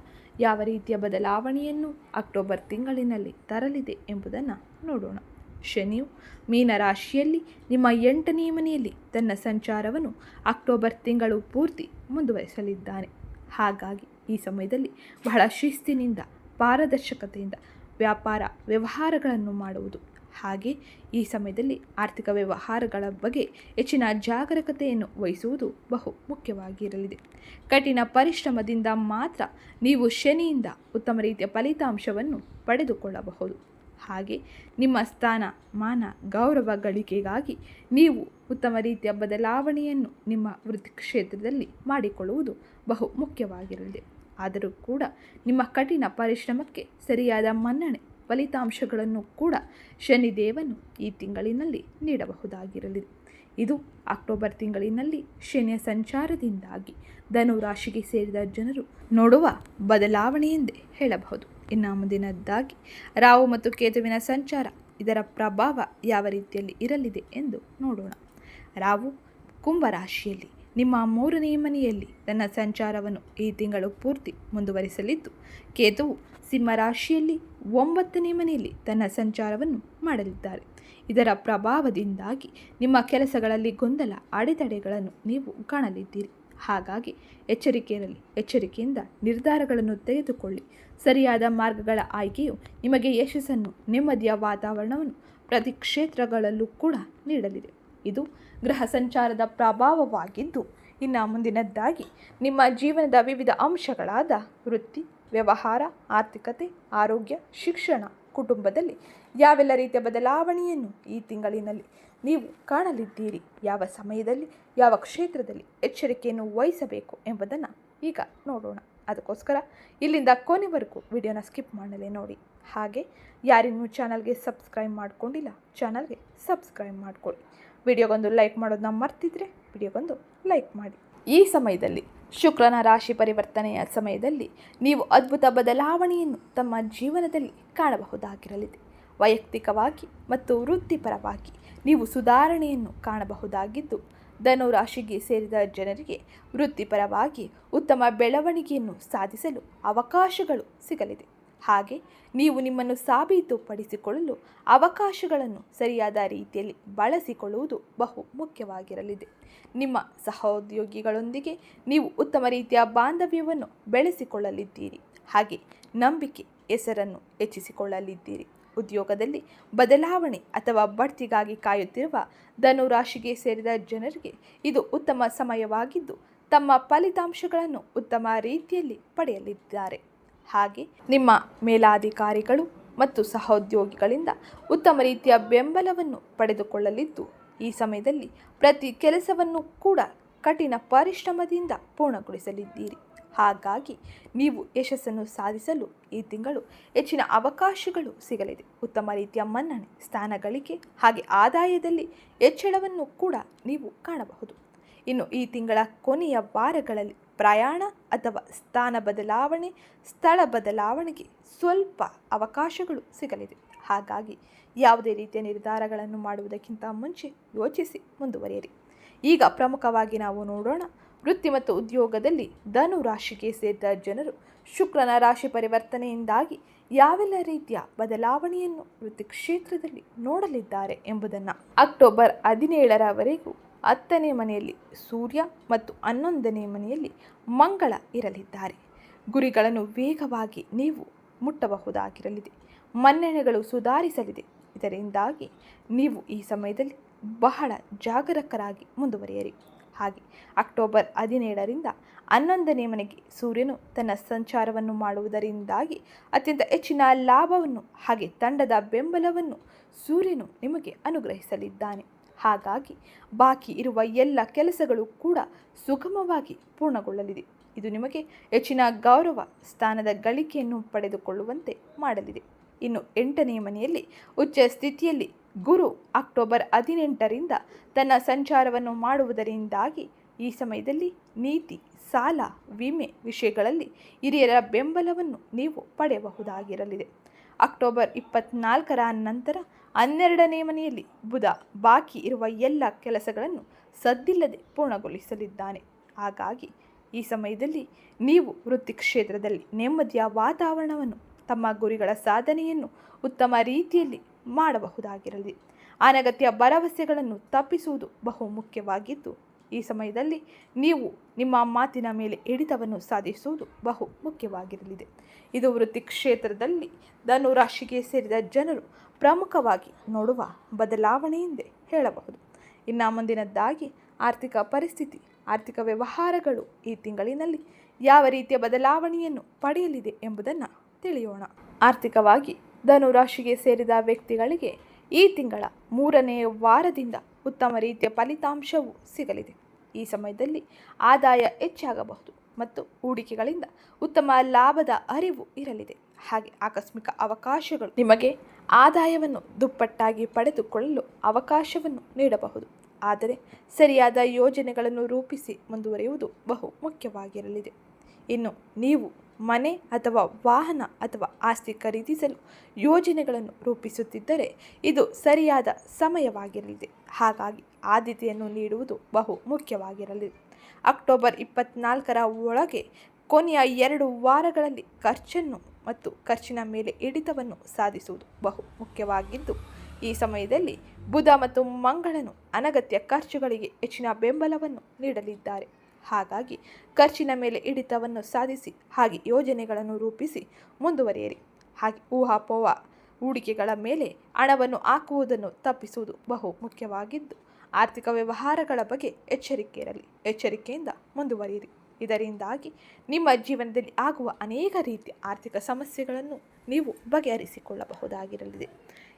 ಯಾವ ರೀತಿಯ ಬದಲಾವಣೆಯನ್ನು ಅಕ್ಟೋಬರ್ ತಿಂಗಳಿನಲ್ಲಿ ತರಲಿದೆ ಎಂಬುದನ್ನು ನೋಡೋಣ. ಶನಿಯು ಮೀನರಾಶಿಯಲ್ಲಿ ನಿಮ್ಮ ಎಂಟನೇ ಮನೆಯಲ್ಲಿ ತನ್ನ ಸಂಚಾರವನ್ನು ಅಕ್ಟೋಬರ್ ತಿಂಗಳು ಪೂರ್ತಿ ಮುಂದುವರಿಸಲಿದ್ದಾನೆ. ಹಾಗಾಗಿ ಈ ಸಮಯದಲ್ಲಿ ಬಹಳ ಶಿಸ್ತಿನಿಂದ, ಪಾರದರ್ಶಕತೆಯಿಂದ ವ್ಯಾಪಾರ ವ್ಯವಹಾರಗಳನ್ನು ಮಾಡುವುದು. ಹಾಗೆ ಈ ಸಮಯದಲ್ಲಿ ಆರ್ಥಿಕ ವ್ಯವಹಾರಗಳ ಬಗ್ಗೆ ಹೆಚ್ಚಿನ ಜಾಗರೂಕತೆಯನ್ನು ವಹಿಸುವುದು ಬಹು ಮುಖ್ಯವಾಗಿರಲಿದೆ. ಕಠಿಣ ಪರಿಶ್ರಮದಿಂದ ಮಾತ್ರ ನೀವು ಶನಿಯಿಂದ ಉತ್ತಮ ರೀತಿಯ ಫಲಿತಾಂಶವನ್ನು ಪಡೆದುಕೊಳ್ಳಬಹುದು. ಹಾಗೆ ನಿಮ್ಮ ಸ್ಥಾನ, ಮಾನ, ಗೌರವ ಗಳಿಕೆಗಾಗಿ ನೀವು ಉತ್ತಮ ರೀತಿಯ ಬದಲಾವಣೆಯನ್ನು ನಿಮ್ಮ ವೃತ್ತಿ ಕ್ಷೇತ್ರದಲ್ಲಿ ಮಾಡಿಕೊಳ್ಳುವುದು ಬಹು ಮುಖ್ಯವಾಗಿರಲಿದೆ ಆದರೂ ಕೂಡ ನಿಮ್ಮ ಕಠಿಣ ಪರಿಶ್ರಮಕ್ಕೆ ಸರಿಯಾದ ಮನ್ನಣೆ ಫಲಿತಾಂಶಗಳನ್ನು ಕೂಡ ಶನಿದೇವನು ಈ ತಿಂಗಳಿನಲ್ಲಿ ನೀಡಬಹುದಾಗಿರಲಿದೆ ಇದು ಅಕ್ಟೋಬರ್ ತಿಂಗಳಿನಲ್ಲಿ ಶನಿಯ ಸಂಚಾರದಿಂದಾಗಿ ಧನುರಾಶಿಗೆ ಸೇರಿದ ಜನರು ನೋಡುವ ಬದಲಾವಣೆ ಎಂದೇ ಹೇಳಬಹುದು. ಇನ್ನು ಮುಂದಿನದ್ದಾಗಿ ರಾವು ಮತ್ತು ಕೇತುವಿನ ಸಂಚಾರ ಇದರ ಪ್ರಭಾವ ಯಾವ ರೀತಿಯಲ್ಲಿ ಇರಲಿದೆ ಎಂದು ನೋಡೋಣ. ರಾವು ಕುಂಭರಾಶಿಯಲ್ಲಿ. ನಿಮ್ಮ ಮೂರನೇ ಮನೆಯಲ್ಲಿ ತನ್ನ ಸಂಚಾರವನ್ನು ಈ ತಿಂಗಳು ಪೂರ್ತಿ ಮುಂದುವರಿಸಲಿದ್ದು, ಕೇತುವು ಸಿಂಹರಾಶಿಯಲ್ಲಿ ಒಂಬತ್ತನೇ ಮನೆಯಲ್ಲಿ ತನ್ನ ಸಂಚಾರವನ್ನು ಮಾಡಲಿದ್ದಾರೆ. ಇದರ ಪ್ರಭಾವದಿಂದಾಗಿ ನಿಮ್ಮ ಕೆಲಸಗಳಲ್ಲಿ ಗೊಂದಲ, ಅಡೆತಡೆಗಳನ್ನು ನೀವು ಕಾಣಲಿದ್ದೀರಿ. ಹಾಗಾಗಿ ಎಚ್ಚರಿಕೆಯಲ್ಲಿ ಎಚ್ಚರಿಕೆಯಿಂದ ನಿರ್ಧಾರಗಳನ್ನು ತೆಗೆದುಕೊಳ್ಳಿ. ಸರಿಯಾದ ಮಾರ್ಗಗಳ ಆಯ್ಕೆಯು ನಿಮಗೆ ಯಶಸ್ಸನ್ನು, ನೆಮ್ಮದಿಯ ವಾತಾವರಣವನ್ನು ಪ್ರತಿ ಕ್ಷೇತ್ರಗಳಲ್ಲೂ ಕೂಡ ನೀಡಲಿದೆ. ಇದು ಗ್ರಹ ಸಂಚಾರದ ಪ್ರಭಾವವಾಗಿದ್ದು, ಇನ್ನು ಮುಂದಿನದ್ದಾಗಿ ನಿಮ್ಮ ಜೀವನದ ವಿವಿಧ ಅಂಶಗಳಾದ ವೃತ್ತಿ, ವ್ಯವಹಾರ, ಆರ್ಥಿಕತೆ, ಆರೋಗ್ಯ, ಶಿಕ್ಷಣ, ಕುಟುಂಬದಲ್ಲಿ ಯಾವೆಲ್ಲ ರೀತಿಯ ಬದಲಾವಣೆಯನ್ನು ಈ ತಿಂಗಳಿನಲ್ಲಿ ನೀವು ಕಾಣಲಿದ್ದೀರಿ. ಯಾವ ಸಮಯದಲ್ಲಿ, ಯಾವ ಕ್ಷೇತ್ರದಲ್ಲಿ ಎಚ್ಚರಿಕೆಯನ್ನು ವಹಿಸಬೇಕು ಎಂಬುದನ್ನು ಈಗ ನೋಡೋಣ. ಅದಕ್ಕೋಸ್ಕರ ಇಲ್ಲಿಂದ ಕೊನೆವರೆಗೂ ವಿಡಿಯೋನ ಸ್ಕಿಪ್ ಮಾಡಲೇ ನೋಡಿ. ಹಾಗೆ ಯಾರಿನ್ನೂ ಚಾನಲ್ಗೆ ಸಬ್ಸ್ಕ್ರೈಬ್ ಮಾಡಿಕೊಂಡಿಲ್ಲ, ಚಾನಲ್ಗೆ ಸಬ್ಸ್ಕ್ರೈಬ್ ಮಾಡ್ಕೊಳ್ಳಿ. ವಿಡಿಯೋಗೊಂದು ಲೈಕ್ ಮಾಡೋದನ್ನ ಮರ್ತಿದ್ರೆ ವಿಡಿಯೋಗೊಂದು ಲೈಕ್ ಮಾಡಿ. ಈ ಸಮಯದಲ್ಲಿ ಶುಕ್ರನ ರಾಶಿ ಪರಿವರ್ತನೆಯ ಸಮಯದಲ್ಲಿ ನೀವು ಅದ್ಭುತ ಬದಲಾವಣೆಯನ್ನು ತಮ್ಮ ಜೀವನದಲ್ಲಿ ಕಾಣಬಹುದಾಗಿರಲಿದೆ. ವೈಯಕ್ತಿಕವಾಗಿ ಮತ್ತು ವೃತ್ತಿಪರವಾಗಿ ನೀವು ಸುಧಾರಣೆಯನ್ನು ಕಾಣಬಹುದಾಗಿದ್ದು, ಧನುರಾಶಿಗೆ ಸೇರಿದ ಜನರಿಗೆ ವೃತ್ತಿಪರವಾಗಿ ಉತ್ತಮ ಬೆಳವಣಿಗೆಯನ್ನು ಸಾಧಿಸಲು ಅವಕಾಶಗಳು ಸಿಗಲಿದೆ. ಹಾಗೆ ನೀವು ನಿಮ್ಮನ್ನು ಸಾಬೀತುಪಡಿಸಿಕೊಳ್ಳಲು ಅವಕಾಶಗಳನ್ನು ಸರಿಯಾದ ರೀತಿಯಲ್ಲಿ ಬಳಸಿಕೊಳ್ಳುವುದು ಬಹು ಮುಖ್ಯವಾಗಿರಲಿದೆ. ನಿಮ್ಮ ಸಹೋದ್ಯೋಗಿಗಳೊಂದಿಗೆ ನೀವು ಉತ್ತಮ ರೀತಿಯ ಬಾಂಧವ್ಯವನ್ನು ಬೆಳೆಸಿಕೊಳ್ಳಲಿದ್ದೀರಿ. ಹಾಗೆ ನಂಬಿಕೆ, ಹೆಸರನ್ನು ಹೆಚ್ಚಿಸಿಕೊಳ್ಳಲಿದ್ದೀರಿ. ಉದ್ಯೋಗದಲ್ಲಿ ಬದಲಾವಣೆ ಅಥವಾ ಬಡ್ತಿಗಾಗಿ ಕಾಯುತ್ತಿರುವ ಧನುರಾಶಿಗೆ ಸೇರಿದ ಜನರಿಗೆ ಇದು ಉತ್ತಮ ಸಮಯವಾಗಿದ್ದು, ತಮ್ಮ ಫಲಿತಾಂಶಗಳನ್ನು ಉತ್ತಮ ರೀತಿಯಲ್ಲಿ ಪಡೆಯಲಿದ್ದಾರೆ. ಹಾಗೆ ನಿಮ್ಮ ಮೇಲಾಧಿಕಾರಿಗಳು ಮತ್ತು ಸಹೋದ್ಯೋಗಿಗಳಿಂದ ಉತ್ತಮ ರೀತಿಯ ಬೆಂಬಲವನ್ನು ಪಡೆದುಕೊಳ್ಳಲಿದ್ದು, ಈ ಸಮಯದಲ್ಲಿ ಪ್ರತಿ ಕೆಲಸವನ್ನು ಕೂಡ ಕಠಿಣ ಪರಿಶ್ರಮದಿಂದ ಪೂರ್ಣಗೊಳಿಸಲಿದ್ದೀರಿ. ಹಾಗಾಗಿ ನೀವು ಯಶಸ್ಸನ್ನು ಸಾಧಿಸಲು ಈ ತಿಂಗಳು ಹೆಚ್ಚಿನ ಅವಕಾಶಗಳು ಸಿಗಲಿದೆ. ಉತ್ತಮ ರೀತಿಯ ಮನ್ನಣೆ ಸ್ಥಾನಗಳಿಗೆ ಹಾಗೆ ಆದಾಯದಲ್ಲಿ ಹೆಚ್ಚಳವನ್ನು ಕೂಡ ನೀವು ಕಾಣಬಹುದು. ಇನ್ನು ಈ ತಿಂಗಳ ಕೊನೆಯ ವಾರಗಳಲ್ಲಿ ಪ್ರಯಾಣ ಅಥವಾ ಸ್ಥಾನ ಬದಲಾವಣೆ, ಸ್ಥಳ ಬದಲಾವಣೆಗೆ ಸ್ವಲ್ಪ ಅವಕಾಶಗಳು ಸಿಗಲಿದೆ. ಹಾಗಾಗಿ ಯಾವುದೇ ರೀತಿಯ ನಿರ್ಧಾರಗಳನ್ನು ಮಾಡುವುದಕ್ಕಿಂತ ಮುಂಚೆ ಯೋಚಿಸಿ ಮುಂದುವರಿಯಿರಿ. ಈಗ ಪ್ರಮುಖವಾಗಿ ನಾವು ನೋಡೋಣ ವೃತ್ತಿ ಮತ್ತು ಉದ್ಯೋಗದಲ್ಲಿ ಧನು ರಾಶಿಗೆ ಸೇರಿದ ಜನರು ಶುಕ್ರನ ರಾಶಿ ಪರಿವರ್ತನೆಯಿಂದಾಗಿ ಯಾವೆಲ್ಲ ರೀತಿಯ ಬದಲಾವಣೆಯನ್ನು ವೃತ್ತಿ ಕ್ಷೇತ್ರದಲ್ಲಿ ನೋಡಲಿದ್ದಾರೆ ಎಂಬುದನ್ನು ಅಕ್ಟೋಬರ್ ಹದಿನೇಳರವರೆಗೂ ಹತ್ತನೇ ಮನೆಯಲ್ಲಿ ಸೂರ್ಯ ಮತ್ತು ಹನ್ನೊಂದನೇ ಮನೆಯಲ್ಲಿ ಮಂಗಳ ಇರಲಿದ್ದಾರೆ. ಗುರಿಗಳನ್ನು ವೇಗವಾಗಿ ನೀವು ಮುಟ್ಟಬಹುದಾಗಿರಲಿದೆ. ಮನ್ನಣೆಗಳು ಸುಧಾರಿಸಲಿದೆ. ಇದರಿಂದಾಗಿ ನೀವು ಈ ಸಮಯದಲ್ಲಿ ಬಹಳ ಜಾಗರೂಕರಾಗಿ ಮುಂದುವರಿಯಿರಿ. ಹಾಗೆ ಅಕ್ಟೋಬರ್ ಹದಿನೇಳರಿಂದ ಹನ್ನೊಂದನೇ ಮನೆಗೆ ಸೂರ್ಯನು ತನ್ನ ಸಂಚಾರವನ್ನು ಮಾಡುವುದರಿಂದಾಗಿ ಅತ್ಯಂತ ಹೆಚ್ಚಿನ ಲಾಭವನ್ನು ಹಾಗೆ ತಂಡದ ಬೆಂಬಲವನ್ನು ಸೂರ್ಯನು ನಿಮಗೆ ಅನುಗ್ರಹಿಸಲಿದ್ದಾನೆ. ಹಾಗಾಗಿ ಬಾಕಿ ಇರುವ ಎಲ್ಲ ಕೆಲಸಗಳು ಕೂಡ ಸುಗಮವಾಗಿ ಪೂರ್ಣಗೊಳ್ಳಲಿದೆ. ಇದು ನಿಮಗೆ ಹೆಚ್ಚಿನ ಗೌರವ, ಸ್ಥಾನದ ಗಳಿಕೆಯನ್ನು ಪಡೆದುಕೊಳ್ಳುವಂತೆ ಮಾಡಲಿದೆ. ಇನ್ನು ಎಂಟನೇ ಮನೆಯಲ್ಲಿ ಉಚ್ಚ ಸ್ಥಿತಿಯಲ್ಲಿ ಗುರು ಅಕ್ಟೋಬರ್ ಹದಿನೆಂಟರಿಂದ ತನ್ನ ಸಂಚಾರವನ್ನು ಮಾಡುವುದರಿಂದಾಗಿ ಈ ಸಮಯದಲ್ಲಿ ನೀತಿ, ಸಾಲ, ವಿಮೆ ವಿಷಯಗಳಲ್ಲಿ ಹಿರಿಯರ ಬೆಂಬಲವನ್ನು ನೀವು ಪಡೆಯಬಹುದಾಗಿರಲಿದೆ. ಅಕ್ಟೋಬರ್ ಇಪ್ಪತ್ನಾಲ್ಕರ ನಂತರ ಹನ್ನೆರಡನೇ ಮನೆಯಲ್ಲಿ ಬುಧ ಬಾಕಿ ಇರುವ ಎಲ್ಲ ಕೆಲಸಗಳನ್ನು ಸದ್ದಿಲ್ಲದೆ ಪೂರ್ಣಗೊಳಿಸಲಿದ್ದಾನೆ. ಹಾಗಾಗಿ ಈ ಸಮಯದಲ್ಲಿ ನೀವು ವೃತ್ತಿ ಕ್ಷೇತ್ರದಲ್ಲಿ ನೆಮ್ಮದಿಯ ವಾತಾವರಣವನ್ನು, ತಮ್ಮ ಗುರಿಗಳ ಸಾಧನೆಯನ್ನು ಉತ್ತಮ ರೀತಿಯಲ್ಲಿ ಮಾಡಬಹುದಾಗಿರಲಿ. ಅನಗತ್ಯ ಭರವಸೆಗಳನ್ನು ತಪ್ಪಿಸುವುದು ಬಹು ಮುಖ್ಯವಾಗಿದ್ದು, ಈ ಸಮಯದಲ್ಲಿ ನೀವು ನಿಮ್ಮ ಮಾತಿನ ಮೇಲೆ ಹಿಡಿತವನ್ನು ಸಾಧಿಸುವುದು ಬಹು ಮುಖ್ಯವಾಗಿರಲಿದೆ. ಇದು ವೃತ್ತಿ ಕ್ಷೇತ್ರದಲ್ಲಿ ಧನುರಾಶಿಗೆ ಸೇರಿದ ಜನರು ಪ್ರಮುಖವಾಗಿ ನೋಡುವ ಬದಲಾವಣೆ ಹೇಳಬಹುದು. ಇನ್ನು ಮುಂದಿನದ್ದಾಗಿ, ಆರ್ಥಿಕ ಪರಿಸ್ಥಿತಿ, ಆರ್ಥಿಕ ವ್ಯವಹಾರಗಳು ಈ ತಿಂಗಳಿನಲ್ಲಿ ಯಾವ ರೀತಿಯ ಬದಲಾವಣೆಯನ್ನು ಪಡೆಯಲಿದೆ ಎಂಬುದನ್ನು ತಿಳಿಯೋಣ. ಆರ್ಥಿಕವಾಗಿ ಧನು ರಾಶಿಗೆ ಸೇರಿದ ವ್ಯಕ್ತಿಗಳಿಗೆ ಈ ತಿಂಗಳ ಮೂರನೇ ವಾರದಿಂದ ಉತ್ತಮ ರೀತಿಯ ಫಲಿತಾಂಶವು ಸಿಗಲಿದೆ. ಈ ಸಮಯದಲ್ಲಿ ಆದಾಯ ಹೆಚ್ಚಾಗಬಹುದು ಮತ್ತು ಹೂಡಿಕೆಗಳಿಂದ ಉತ್ತಮ ಲಾಭದ ಅರಿವು ಇರಲಿದೆ. ಹಾಗೆ ಆಕಸ್ಮಿಕ ಅವಕಾಶಗಳು ನಿಮಗೆ ಆದಾಯವನ್ನು ದುಪ್ಪಟ್ಟಾಗಿ ಪಡೆದುಕೊಳ್ಳಲು ಅವಕಾಶವನ್ನು ನೀಡಬಹುದು. ಆದರೆ ಸರಿಯಾದ ಯೋಜನೆಗಳನ್ನು ರೂಪಿಸಿ ಮುಂದುವರಿಯುವುದು ಬಹು ಮುಖ್ಯವಾಗಿರಲಿದೆ. ಇನ್ನು ನೀವು ಮನೆ ಅಥವಾ ವಾಹನ ಅಥವಾ ಆಸ್ತಿ ಖರೀದಿಸಲು ಯೋಜನೆಗಳನ್ನು ರೂಪಿಸುತ್ತಿದ್ದರೆ ಇದು ಸರಿಯಾದ ಸಮಯವಾಗಿರಲಿದೆ. ಹಾಗಾಗಿ ಆದ್ಯತೆಯನ್ನು ನೀಡುವುದು ಬಹು ಮುಖ್ಯವಾಗಿರಲಿದೆ. ಅಕ್ಟೋಬರ್ ಇಪ್ಪತ್ನಾಲ್ಕರ ಒಳಗೆ ಕೊನೆಯ ಎರಡು ವಾರಗಳಲ್ಲಿ ಖರ್ಚನ್ನು ಮತ್ತು ಖರ್ಚಿನ ಮೇಲೆ ಹಿಡಿತವನ್ನು ಸಾಧಿಸುವುದು ಬಹು ಮುಖ್ಯವಾಗಿದ್ದು, ಈ ಸಮಯದಲ್ಲಿ ಬುಧ ಮತ್ತು ಮಂಗಳನು ಅನಗತ್ಯ ಖರ್ಚುಗಳಿಗೆ ಹೆಚ್ಚಿನ ಬೆಂಬಲವನ್ನು ನೀಡಲಿದ್ದಾರೆ. ಹಾಗಾಗಿ ಖರ್ಚಿನ ಮೇಲೆ ಹಿಡಿತವನ್ನು ಸಾಧಿಸಿ ಹಾಗೆ ಯೋಜನೆಗಳನ್ನು ರೂಪಿಸಿ ಮುಂದುವರಿಯಿರಿ. ಹಾಗೆ ಊಹಾಪೋಹ ಹೂಡಿಕೆಗಳ ಮೇಲೆ ಹಣವನ್ನು ಹಾಕುವುದನ್ನು ತಪ್ಪಿಸುವುದು ಬಹು ಮುಖ್ಯವಾಗಿದ್ದು, ಆರ್ಥಿಕ ವ್ಯವಹಾರಗಳ ಬಗ್ಗೆ ಎಚ್ಚರಿಕೆ ಇರಲಿ ಎಚ್ಚರಿಕೆಯಿಂದ ಮುಂದುವರಿಯಿರಿ. ಇದರಿಂದಾಗಿ ನಿಮ್ಮ ಜೀವನದಲ್ಲಿ ಆಗುವ ಅನೇಕ ರೀತಿಯ ಆರ್ಥಿಕ ಸಮಸ್ಯೆಗಳನ್ನು ನೀವು ಬಗೆಹರಿಸಿಕೊಳ್ಳಬಹುದಾಗಿರಲಿದೆ.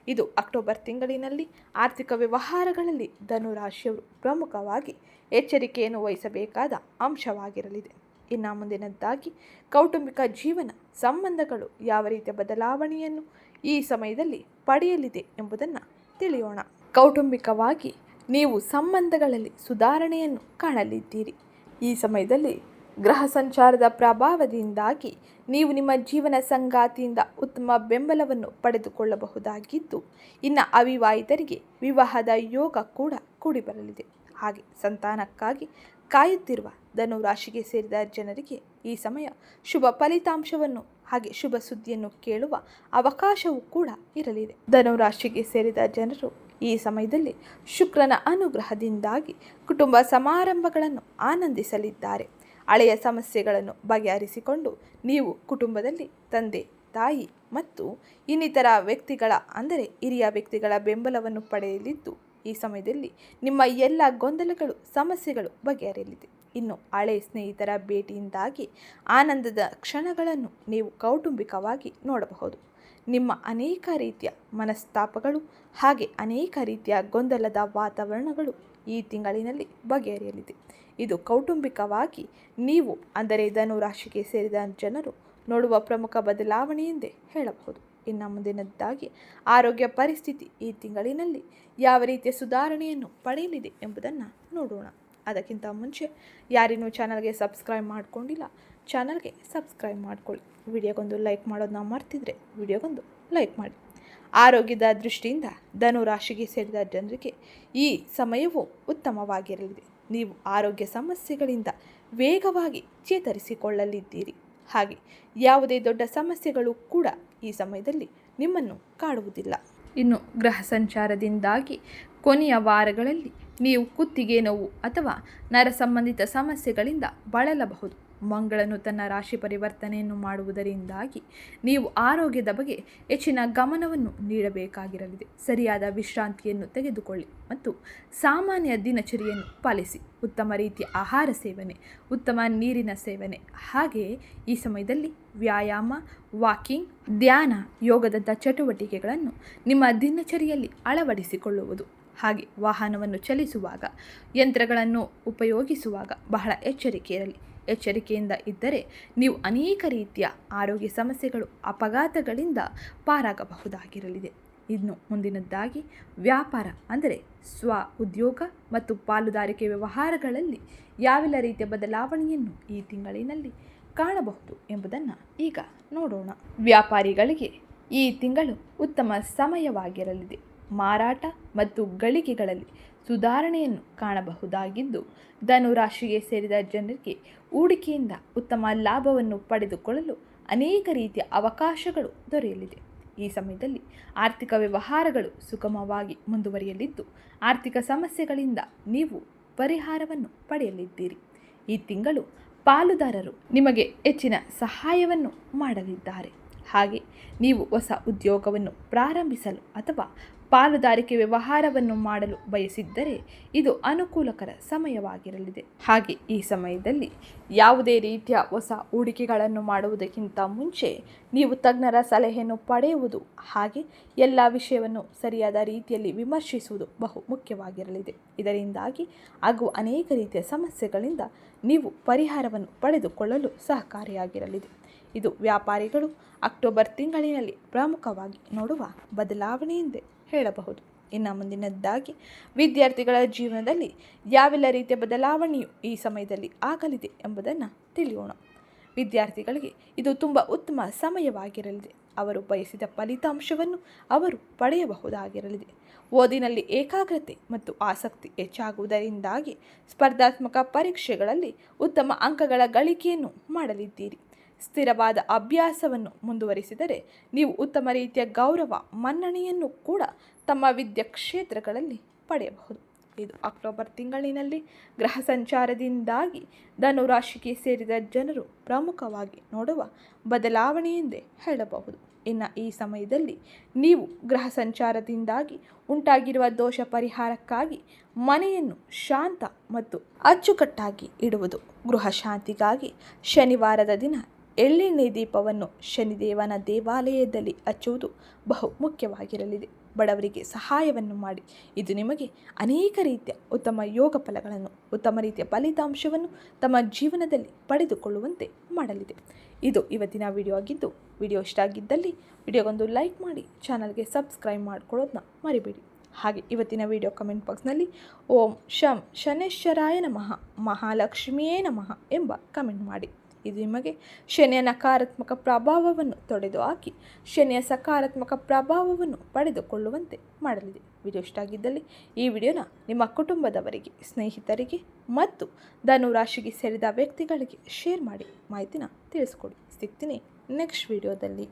ಇದು ಅಕ್ಟೋಬರ್ ತಿಂಗಳಿನಲ್ಲಿ ಆರ್ಥಿಕ ವ್ಯವಹಾರಗಳಲ್ಲಿ ಧನುರಾಶಿಯವರು ಪ್ರಮುಖವಾಗಿ ಎಚ್ಚರಿಕೆಯನ್ನು ವಹಿಸಬೇಕಾದ ಅಂಶವಾಗಿರಲಿದೆ. ಇನ್ನು ಮುಂದಿನದ್ದಾಗಿ, ಕೌಟುಂಬಿಕ ಜೀವನ ಸಂಬಂಧಗಳು ಯಾವ ರೀತಿಯ ಬದಲಾವಣೆಯನ್ನು ಈ ಸಮಯದಲ್ಲಿ ಪಡೆಯಲಿದೆ ಎಂಬುದನ್ನು ತಿಳಿಯೋಣ. ಕೌಟುಂಬಿಕವಾಗಿ ನೀವು ಸಂಬಂಧಗಳಲ್ಲಿ ಸುಧಾರಣೆಯನ್ನು ಕಾಣಲಿದ್ದೀರಿ. ಈ ಸಮಯದಲ್ಲಿ ಗ್ರಹ ಸಂಚಾರದ ಪ್ರಭಾವದಿಂದಾಗಿ ನೀವು ನಿಮ್ಮ ಜೀವನ ಸಂಗಾತಿಯಿಂದ ಉತ್ತಮ ಬೆಂಬಲವನ್ನು ಪಡೆದುಕೊಳ್ಳಬಹುದಾಗಿದ್ದು, ಇನ್ನು ಅವಿವಾಹಿತರಿಗೆ ವಿವಾಹದ ಯೋಗ ಕೂಡ ಕೂಡಿಬರಲಿದೆ. ಹಾಗೆ ಸಂತಾನಕ್ಕಾಗಿ ಕಾಯುತ್ತಿರುವ ಧನು ರಾಶಿಗೆ ಸೇರಿದ ಜನರಿಗೆ ಈ ಸಮಯ ಶುಭ ಫಲಿತಾಂಶವನ್ನು ಹಾಗೆ ಶುಭ ಸುದ್ದಿಯನ್ನು ಕೇಳುವ ಅವಕಾಶವೂ ಕೂಡ ಇರಲಿದೆ. ಧನು ರಾಶಿಗೆ ಸೇರಿದ ಜನರು ಈ ಸಮಯದಲ್ಲಿ ಶುಕ್ರನ ಅನುಗ್ರಹದಿಂದಾಗಿ ಕುಟುಂಬ ಸಮಾರಂಭಗಳನ್ನು ಆನಂದಿಸಲಿದ್ದಾರೆ. ಹಳೆಯ ಸಮಸ್ಯೆಗಳನ್ನು ಬಗೆಹರಿಸಿಕೊಂಡು ನೀವು ಕುಟುಂಬದಲ್ಲಿ ತಂದೆ, ತಾಯಿ ಮತ್ತು ಇನ್ನಿತರ ವ್ಯಕ್ತಿಗಳ, ಅಂದರೆ ಹಿರಿಯ ವ್ಯಕ್ತಿಗಳ ಬೆಂಬಲವನ್ನು ಪಡೆಯಲಿದ್ದು, ಈ ಸಮಯದಲ್ಲಿ ನಿಮ್ಮ ಎಲ್ಲ ಗೊಂದಲಗಳು, ಸಮಸ್ಯೆಗಳು ಬಗೆಹರಿಯಲಿದೆ. ಇನ್ನು ಹಳೆ ಸ್ನೇಹಿತರ ಭೇಟಿಯಿಂದಾಗಿ ಆನಂದದ ಕ್ಷಣಗಳನ್ನು ನೀವು ಕೌಟುಂಬಿಕವಾಗಿ ನೋಡಬಹುದು. ನಿಮ್ಮ ಅನೇಕ ರೀತಿಯ ಮನಸ್ತಾಪಗಳು ಹಾಗೆ ಅನೇಕ ರೀತಿಯ ಗೊಂದಲದ ವಾತಾವರಣಗಳು ಈ ತಿಂಗಳಿನಲ್ಲಿ ಬಗೆಹರಿಯಲಿದೆ. ಇದು ಕೌಟುಂಬಿಕವಾಗಿ ನೀವು, ಅಂದರೆ ಧನು ರಾಶಿಗೆ ಸೇರಿದ ಜನರು, ನೋಡುವ ಪ್ರಮುಖ ಬದಲಾವಣೆ ಎಂದೇ ಹೇಳಬಹುದು. ಇನ್ನು ಮುಂದಿನದ್ದಾಗಿ ಆರೋಗ್ಯ ಪರಿಸ್ಥಿತಿ ಈ ತಿಂಗಳಿನಲ್ಲಿ ಯಾವ ರೀತಿಯ ಸುಧಾರಣೆಯನ್ನು ಪಡೆಯಲಿದೆ ಎಂಬುದನ್ನು ನೋಡೋಣ. ಅದಕ್ಕಿಂತ ಮುಂಚೆ, ಯಾರಿನ್ನೂ ಚಾನಲ್ಗೆ ಸಬ್ಸ್ಕ್ರೈಬ್ ಮಾಡಿಕೊಂಡಿಲ್ಲ, ಚಾನಲ್ಗೆ ಸಬ್ಸ್ಕ್ರೈಬ್ ಮಾಡಿಕೊಳ್ಳಿ. ವಿಡಿಯೋಗೊಂದು ಲೈಕ್ ಮಾಡೋದನ್ನ ಮರ್ತಿದ್ರೆ ವಿಡಿಯೋಗೊಂದು ಲೈಕ್ ಮಾಡಿ. ಆರೋಗ್ಯದ ದೃಷ್ಟಿಯಿಂದ ಧನು ರಾಶಿಗೆ ಸೇರಿದ ಜನರಿಗೆ ಈ ಸಮಯವು ಉತ್ತಮವಾಗಿರಲಿದೆ. ನೀವು ಆರೋಗ್ಯ ಸಮಸ್ಯೆಗಳಿಂದ ವೇಗವಾಗಿ ಚೇತರಿಸಿಕೊಳ್ಳಲಿದ್ದೀರಿ. ಹಾಗೆ ಯಾವುದೇ ದೊಡ್ಡ ಸಮಸ್ಯೆಗಳು ಕೂಡ ಈ ಸಮಯದಲ್ಲಿ ನಿಮ್ಮನ್ನು ಕಾಡುವುದಿಲ್ಲ. ಇನ್ನು ಗ್ರಹ ಸಂಚಾರದಿಂದಾಗಿ ಕೊನೆಯ ವಾರಗಳಲ್ಲಿ ನೀವು ಕುತ್ತಿಗೆ ನೋವು ಅಥವಾ ನರ ಸಂಬಂಧಿತ ಸಮಸ್ಯೆಗಳಿಂದ ಬಳಲಬಹುದು. ಮಂಗಳನು ತನ್ನ ರಾಶಿ ಪರಿವರ್ತನೆಯನ್ನು ಮಾಡುವುದರಿಂದಾಗಿ ನೀವು ಆರೋಗ್ಯದ ಬಗ್ಗೆ ಹೆಚ್ಚಿನ ಗಮನವನ್ನು ನೀಡಬೇಕಾಗಿರಲಿದೆ. ಸರಿಯಾದ ವಿಶ್ರಾಂತಿಯನ್ನು ತೆಗೆದುಕೊಳ್ಳಿ ಮತ್ತು ಸಾಮಾನ್ಯ ದಿನಚರಿಯನ್ನು ಪಾಲಿಸಿ. ಉತ್ತಮ ರೀತಿಯ ಆಹಾರ ಸೇವನೆ, ಉತ್ತಮ ನೀರಿನ ಸೇವನೆ. ಹಾಗೆಯೇ ಈ ಸಮಯದಲ್ಲಿ ವ್ಯಾಯಾಮ, ವಾಕಿಂಗ್, ಧ್ಯಾನ ಯೋಗದಂಥ ಚಟುವಟಿಕೆಗಳನ್ನು ನಿಮ್ಮ ದಿನಚರಿಯಲ್ಲಿ ಅಳವಡಿಸಿಕೊಳ್ಳುವುದು. ಹಾಗೆ ವಾಹನವನ್ನು ಚಲಿಸುವಾಗ, ಯಂತ್ರಗಳನ್ನು ಉಪಯೋಗಿಸುವಾಗ ಬಹಳ ಎಚ್ಚರಿಕೆ ಇರಲಿ. ಎಚ್ಚರಿಕೆಯಿಂದ ಇದ್ದರೆ ನೀವು ಅನೇಕ ರೀತಿಯ ಆರೋಗ್ಯ ಸಮಸ್ಯೆಗಳು, ಅಪಘಾತಗಳಿಂದ ಪಾರಾಗಬಹುದಾಗಿರಲಿದೆ. ಇನ್ನು ಮುಂದಿನದ್ದಾಗಿ ವ್ಯಾಪಾರ ಅಂದರೆ ಸ್ವ ಉದ್ಯೋಗ ಮತ್ತು ಪಾಲುದಾರಿಕೆ ವ್ಯವಹಾರಗಳಲ್ಲಿ ಯಾವೆಲ್ಲ ರೀತಿಯ ಬದಲಾವಣೆಯನ್ನು ಈ ತಿಂಗಳಿನಲ್ಲಿ ಕಾಣಬಹುದು ಎಂಬುದನ್ನು ಈಗ ನೋಡೋಣ. ವ್ಯಾಪಾರಿಗಳಿಗೆ ಈ ತಿಂಗಳು ಉತ್ತಮ ಸಮಯವಾಗಿರಲಿದೆ. ಮಾರಾಟ ಮತ್ತು ಗಳಿಕೆಗಳಲ್ಲಿ ಸುಧಾರಣೆಯನ್ನು ಕಾಣಬಹುದಾಗಿದ್ದು, ಧನುರಾಶಿಗೆ ಸೇರಿದ ಜನರಿಗೆ ಹೂಡಿಕೆಯಿಂದ ಉತ್ತಮ ಲಾಭವನ್ನು ಪಡೆದುಕೊಳ್ಳಲು ಅನೇಕ ರೀತಿಯ ಅವಕಾಶಗಳು ದೊರೆಯಲಿದೆ. ಈ ಸಮಯದಲ್ಲಿ ಆರ್ಥಿಕ ವ್ಯವಹಾರಗಳು ಸುಗಮವಾಗಿ ಮುಂದುವರಿಯಲಿದ್ದು, ಆರ್ಥಿಕ ಸಮಸ್ಯೆಗಳಿಂದ ನೀವು ಪರಿಹಾರವನ್ನು ಪಡೆಯಲಿದ್ದೀರಿ. ಈ ತಿಂಗಳು ಪಾಲುದಾರರು ನಿಮಗೆ ಹೆಚ್ಚಿನ ಸಹಾಯವನ್ನು ಮಾಡಲಿದ್ದಾರೆ. ಹಾಗೆ ನೀವು ಹೊಸ ಉದ್ಯೋಗವನ್ನು ಪ್ರಾರಂಭಿಸಲು ಅಥವಾ ಪಾಲುದಾರಿಕೆ ವ್ಯವಹಾರವನ್ನು ಮಾಡಲು ಬಯಸಿದ್ದರೆ ಇದು ಅನುಕೂಲಕರ ಸಮಯವಾಗಿರಲಿದೆ. ಹಾಗೆ ಈ ಸಮಯದಲ್ಲಿ ಯಾವುದೇ ರೀತಿಯ ಹೊಸ ಹೂಡಿಕೆಗಳನ್ನು ಮಾಡುವುದಕ್ಕಿಂತ ಮುಂಚೆ ನೀವು ತಜ್ಞರ ಸಲಹೆಯನ್ನು ಪಡೆಯುವುದು ಹಾಗೆ ಎಲ್ಲ ವಿಷಯವನ್ನು ಸರಿಯಾದ ರೀತಿಯಲ್ಲಿ ವಿಮರ್ಶಿಸುವುದು ಬಹು ಮುಖ್ಯವಾಗಿರಲಿದೆ. ಇದರಿಂದಾಗಿ ಆಗುವ ಅನೇಕ ರೀತಿಯ ಸಮಸ್ಯೆಗಳಿಂದ ನೀವು ಪರಿಹಾರವನ್ನು ಪಡೆದುಕೊಳ್ಳಲು ಸಹಕಾರಿಯಾಗಿರಲಿದೆ. ಇದು ವ್ಯಾಪಾರಿಗಳು ಅಕ್ಟೋಬರ್ ತಿಂಗಳಿನಲ್ಲಿ ಪ್ರಮುಖವಾಗಿ ನೋಡುವ ಬದಲಾವಣೆ ಎಂದೇ ಹೇಳಬಹುದು. ಇನ್ನು ಮುಂದಿನದ್ದಾಗಿ ವಿದ್ಯಾರ್ಥಿಗಳ ಜೀವನದಲ್ಲಿ ಯಾವೆಲ್ಲ ರೀತಿಯ ಬದಲಾವಣೆಯು ಈ ಸಮಯದಲ್ಲಿ ಆಗಲಿದೆ ಎಂಬುದನ್ನು ತಿಳಿಯೋಣ. ವಿದ್ಯಾರ್ಥಿಗಳಿಗೆ ಇದು ತುಂಬ ಉತ್ತಮ ಸಮಯವಾಗಿರಲಿದೆ. ಅವರು ಬಯಸಿದ ಫಲಿತಾಂಶವನ್ನು ಅವರು ಪಡೆಯಬಹುದಾಗಿರಲಿದೆ. ಓದಿನಲ್ಲಿ ಏಕಾಗ್ರತೆ ಮತ್ತು ಆಸಕ್ತಿ ಹೆಚ್ಚಾಗುವುದರಿಂದಾಗಿ ಸ್ಪರ್ಧಾತ್ಮಕ ಪರೀಕ್ಷೆಗಳಲ್ಲಿ ಉತ್ತಮ ಅಂಕಗಳ ಗಳಿಕೆಯನ್ನು ಮಾಡಲಿದ್ದೀರಿ. ಸ್ಥಿರವಾದ ಅಭ್ಯಾಸವನ್ನು ಮುಂದುವರಿಸಿದರೆ ನೀವು ಉತ್ತಮ ರೀತಿಯ ಗೌರವ, ಮನ್ನಣೆಯನ್ನು ಕೂಡ ತಮ್ಮ ವಿದ್ಯಾ ಕ್ಷೇತ್ರಗಳಲ್ಲಿ ಪಡೆಯಬಹುದು. ಇದು ಅಕ್ಟೋಬರ್ ತಿಂಗಳಿನಲ್ಲಿ ಗ್ರಹ ಸಂಚಾರದಿಂದಾಗಿ ಧನುರಾಶಿಗೆ ಸೇರಿದ ಜನರು ಪ್ರಮುಖವಾಗಿ ನೋಡುವ ಬದಲಾವಣೆ ಎಂದೇ ಹೇಳಬಹುದು. ಇನ್ನು ಈ ಸಮಯದಲ್ಲಿ ನೀವು ಗ್ರಹ ಸಂಚಾರದಿಂದಾಗಿ ಉಂಟಾಗಿರುವ ದೋಷ ಪರಿಹಾರಕ್ಕಾಗಿ ಮನೆಯನ್ನು ಶಾಂತ ಮತ್ತು ಅಚ್ಚುಕಟ್ಟಾಗಿ ಇಡುವುದು. ಗೃಹ ಶಾಂತಿಗಾಗಿ ಶನಿವಾರದ ದಿನ ಎಳ್ಳೆಣ್ಣೆ ದೀಪವನ್ನು ಶನಿದೇವನ ದೇವಾಲಯದಲ್ಲಿ ಹಚ್ಚುವುದು ಬಹು ಮುಖ್ಯವಾಗಿರಲಿದೆ ಬಡವರಿಗೆ ಸಹಾಯವನ್ನು ಮಾಡಿ. ಇದು ನಿಮಗೆ ಅನೇಕ ರೀತಿಯ ಉತ್ತಮ ಯೋಗ ಫಲಗಳನ್ನು, ಉತ್ತಮ ರೀತಿಯ ಫಲಿತಾಂಶವನ್ನು ತಮ್ಮ ಜೀವನದಲ್ಲಿ ಪಡೆದುಕೊಳ್ಳುವಂತೆ ಮಾಡಲಿದೆ. ಇದು ಇವತ್ತಿನ ವಿಡಿಯೋ ಆಗಿದ್ದು, ವಿಡಿಯೋ ಇಷ್ಟ ಆಗಿದ್ದಲ್ಲಿ ವಿಡಿಯೋಗೊಂದು ಲೈಕ್ ಮಾಡಿ, ಚಾನಲ್ಗೆ ಸಬ್ಸ್ಕ್ರೈಬ್ ಮಾಡ್ಕೊಳ್ಳೋದನ್ನ ಮರಿಬೇಡಿ. ಹಾಗೆ ಇವತ್ತಿನ ವಿಡಿಯೋ ಕಮೆಂಟ್ ಬಾಕ್ಸ್ನಲ್ಲಿ ಓಂ ಶಂ ಶನೇಶ್ವರಾಯ ನಮಃ, ಮಹಾಲಕ್ಷ್ಮಿಯೇ ನಮಃ ಎಂಬ ಕಮೆಂಟ್ ಮಾಡಿ. ಇದು ನಿಮಗೆ ಶನಿಯ ನಕಾರಾತ್ಮಕ ಪ್ರಭಾವವನ್ನು ತೊಡೆದು ಹಾಕಿ, ಶನಿಯ ಸಕಾರಾತ್ಮಕ ಪ್ರಭಾವವನ್ನು ಪಡೆದುಕೊಳ್ಳುವಂತೆ ಮಾಡಲಿದೆ. ವಿಡಿಯೋ ಇಷ್ಟ ಆಗಿದ್ದಲ್ಲಿ ಈ ವಿಡಿಯೋನ ನಿಮ್ಮ ಕುಟುಂಬದವರಿಗೆ, ಸ್ನೇಹಿತರಿಗೆ ಮತ್ತು ಧನು ರಾಶಿಗೆ ಸೇರಿದ ವ್ಯಕ್ತಿಗಳಿಗೆ ಶೇರ್ ಮಾಡಿ ಮಾಹಿತಿನ ತಿಳಿಸ್ಕೊಡಿ. ಸಿಗ್ತೀನಿ ನೆಕ್ಸ್ಟ್ ವಿಡಿಯೋದಲ್ಲಿ.